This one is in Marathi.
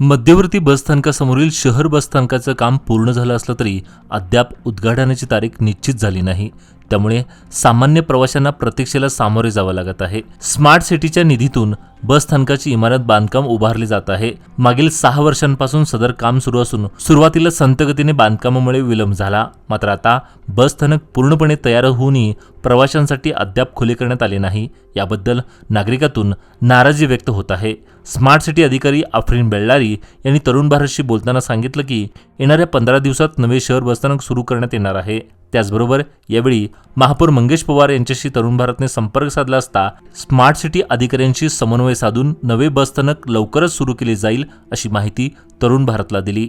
मध्यवर्ती बसस्थानकासमोरील शहर बसस्थानकाचं काम पूर्ण झालं असलं तरी अद्याप उद्घाटनाची तारीख निश्चित झाली नाही. त्यामुळे सामान्य प्रवाशांना प्रतीक्षेला सामोरे जावं लागत आहे. स्मार्ट सिटीच्या निधीतून बसस्थानकाची इमारत बांधकाम उभारली जात आहे. मागील सहा वर्षांपासून सदर काम सुरू असून सुरुवातीला संतगतीने बांधकामामुळे विलंब झाला. मात्र आता बसस्थानक पूर्णपणे तयार होऊनही प्रवाशांसाठी अद्याप खुले करण्यात आले नाही. याबद्दल नागरिकातून नाराजी व्यक्त होत आहे. स्मार्ट सिटी अधिकारी आफरीन बेल्लारी यांनी तरुण भारतशी बोलताना सांगितलं की येणाऱ्या पंधरा दिवसात नवे शहर बसस्थानक सुरू करण्यात येणार आहे. त्याचबरोबर यावेळी महापौर मंगेश पवार यांच्याशी तरुण भारतने संपर्क साधला असता स्मार्ट सिटी अधिकाऱ्यांशी समन्वय साधून नवे बसस्थानक लवकरच सुरू केले जाईल अशी माहिती तरुण भारतला दिली.